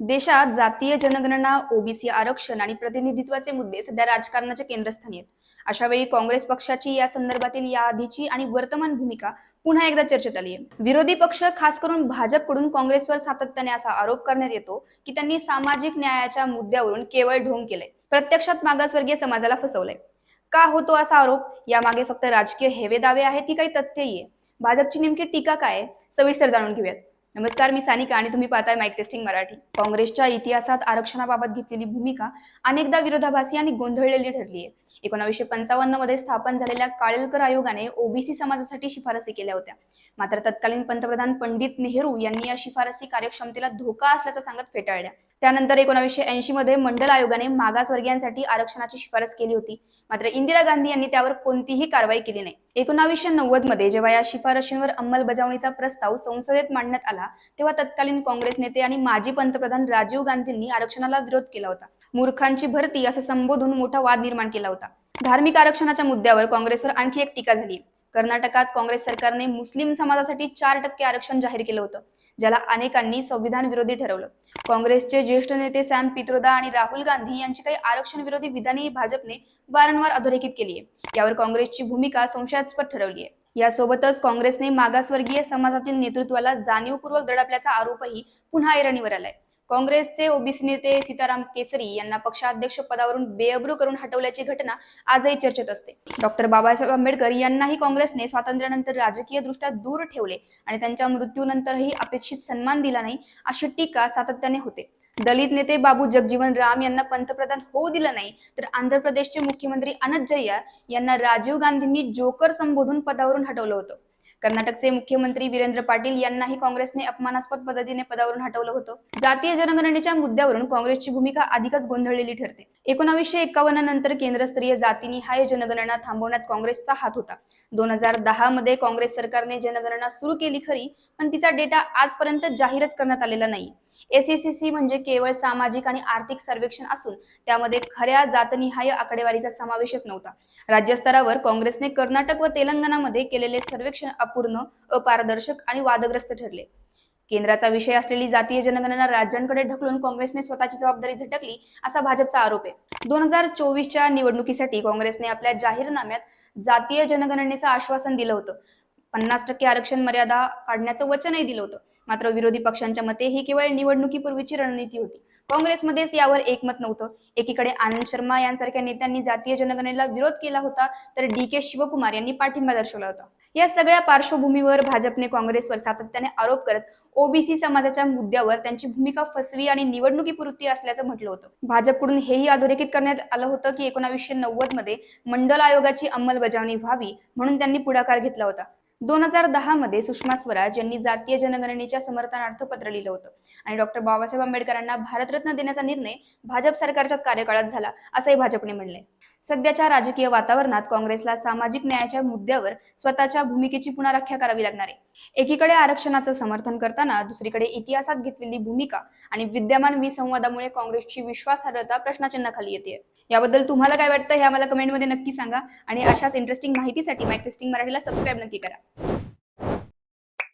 देशात जातीय जनगणना ओबीसी आरक्षण आणि प्रतिनिधित्वाचे मुद्दे सध्या राजकारणाच्या केंद्रस्थानी आहेत. अशा वेळी काँग्रेस पक्षाची या संदर्भातील या आधीची आणि वर्तमान भूमिका पुन्हा एकदा चर्चेत आली आहे. विरोधी पक्ष खास करून भाजपकडून काँग्रेसवर सातत्याने असा आरोप करण्यात येतो की त्यांनी सामाजिक न्यायाच्या मुद्द्यावरून केवळ ढोंग केलंय. प्रत्यक्षात मागासवर्गीय समाजाला फसवलंय. का होतो असा आरोप? यामागे फक्त राजकीय हेवे दावे आहेत की काही तथ्यही आहे. भाजपची नेमकी टीका काय सविस्तर जाणून घेऊयात. नमस्कार मी सानिका आणि तुम्ही पाहताय माईक टेस्टिंग मराठी. काँग्रेसच्या इतिहासात आरक्षणाबाबत घेतलेली भूमिका अनेकदा विरोधाभासी आणि गोंधळलेली ठरली आहे एकोणावीसशे पंचावन्नमध्ये स्थापन झालेल्या काळेलकर आयोगाने ओबीसी समाजासाठी शिफारसी केल्या होत्या. मात्र तत्कालीन पंतप्रधान पंडित नेहरू यांनी या शिफारसी कार्यक्षमतेला धोका असल्याचं सांगत फेटाळल्या. त्यानंतर एकोणावीसशे ऐंशी मध्ये मंडल आयोगाने मागासवर्गीयांसाठी आरक्षणाची शिफारस केली होती. मात्र इंदिरा गांधी यांनी त्यावर कोणतीही कारवाई केली नाही. एकोणावीसशे नव्वदमध्ये जेव्हा या शिफारशींवर अंमलबजावणीचा प्रस्ताव संसदेत मांडण्यात आला तेव्हा तत्कालीन काँग्रेस नेते आणि माजी पंतप्रधान राजीव गांधींनी आरक्षणाला विरोध केला होता. मूर्खांची भरती असं संबोधून मोठा वाद निर्माण केला होता. धार्मिक आरक्षणाच्या मुद्द्यावर काँग्रेसवर आणखी एक टीका झाली. कर्नाटकात काँग्रेस सरकारने मुस्लिम समाजासाठी चार टक्के आरक्षण जाहीर केलं होतं ज्याला अनेकांनी संविधान विरोधी ठरवलं. काँग्रेसचे ज्येष्ठ नेते सॅम पित्रोदा आणि राहुल गांधी यांची काही आरक्षण विरोधी विधानेही भाजपने वारंवार अधोरेखित केली आहे. यावर काँग्रेसची भूमिका संशयास्पद ठरवली आहे. यासोबतच काँग्रेसने मागासवर्गीय समाजातील नेतृत्वाला जाणीवपूर्वक दडपल्याचा आरोपही पुन्हा ऐरणीवर आलाय. काँग्रेसचे ओबीसी नेते सीताराम केसरी यांना पक्षाध्यक्ष पदावरून बेअब्रू करून हटवल्याची घटना आजही चर्चेत असते. डॉक्टर बाबासाहेब आंबेडकर यांनाही काँग्रेसने स्वातंत्र्यानंतर राजकीय दृष्ट्या दूर ठेवले आणि त्यांच्या मृत्यूनंतरही अपेक्षित सन्मान दिला नाही अशी टीका सातत्याने होते. दलित नेते बाबू जगजीवन राम यांना पंतप्रधान होऊ दिलं नाही तर आंध्र प्रदेशचे मुख्यमंत्री अनंत जय्या यांना राजीव गांधींनी जोकर संबोधून पदावरून हटवलं होतं. कर्नाटकचे मुख्यमंत्री वीरेंद्र पाटील यांनाही काँग्रेसने अपमानास्पद पद्धतीने पदावरून हटवलं होतं. जातीय जनगणनेच्या मुद्द्यावरून काँग्रेसची भूमिका अधिकच गोंधळलेली ठरते. एकोणावीसशे एकावन्न नंतर केंद्रस्तरीय जातीनिहाय जनगणना थांबवण्यात काँग्रेसचा हात होता. दोन हजार दहा मध्ये काँग्रेस सरकारने जनगणना सुरू केली खरी पण तिचा डेटा आजपर्यंत जाहीरच करण्यात आलेला नाही. एसईसीसी म्हणजे केवळ सामाजिक आणि आर्थिक सर्वेक्षण असून त्यामध्ये खऱ्या जातनिहाय आकडेवारीचा समावेशच नव्हता. राज्यस्तरावर काँग्रेसने कर्नाटक व तेलंगणामध्ये केलेले सर्वेक्षण अपूर्ण अपारदर्शक आणि वादग्रस्त ठरले. केंद्राचा विषय असलेली जातीय जनगणना राज्यांकडे ढकलून काँग्रेसने स्वतःची जबाबदारी झटकली असा भाजपचा आरोप आहे. दोन हजार चोवीसच्या निवडणुकीसाठी काँग्रेसने आपल्या जाहीरनाम्यात जातीय जनगणनेचं आश्वासन दिलं होतं. पन्नास टक्के आरक्षण मर्यादा काढण्याचं वचनही दिलं होतं. मात्र विरोधी पक्षांच्या मते ही केवळ निवडणुकीपूर्वीची रणनीती होती. काँग्रेसमध्येच यावर एकमत नव्हतं. एकीकडे आनंद शर्मा यांसारख्या नेत्यांनी जातीय जनगणनेला विरोध केला होता तर डी के शिवकुमार यांनी पाठिंबा दर्शवला होता. या सगळ्या पार्श्वभूमीवर भाजपने काँग्रेसवर सातत्याने आरोप करत ओबीसी समाजाच्या मुद्द्यावर त्यांची भूमिका फसवी आणि निवडणुकीपुरती असल्याचं म्हटलं होतं. भाजपकडून हेही अधोरेखित करण्यात आलं होतं की एकोणावीसशे नव्वदमध्ये मंडल आयोगाची अंमलबजावणी व्हावी म्हणून त्यांनी पुढाकार घेतला होता. दोन हजार दहा मध्ये सुषमा स्वराज यांनी जातीय जनगणनेच्या समर्थनार्थ पत्र लिहिलं होतं. आणि डॉक्टर बाबासाहेब आंबेडकरांना भारतरत्न देण्याचा निर्णय भाजप सरकारच्याच कार्यकाळात झाला असंही भाजपने म्हणलंय. सध्याच्या राजकीय वातावरणात काँग्रेसला सामाजिक न्यायाच्या मुद्द्यावर स्वतःच्या भूमिकेची पुनराख्या करावी लागणार आहे. एकीकडे आरक्षणाचं समर्थन करताना दुसरीकडे इतिहासात घेतलेली भूमिका आणि विद्यमान विसंवादामुळे काँग्रेसची विश्वासार्हता प्रश्नचिन्हाखाली येते याबद्दल तुम्हाला काय वाटतं हे आम्हाला कमेंटमध्ये नक्की सांगा. आणि अशाच इंटरेस्टिंग माहितीसाठी माय टेस्टिंग मराठीला सबस्क्राईब नक्की करा.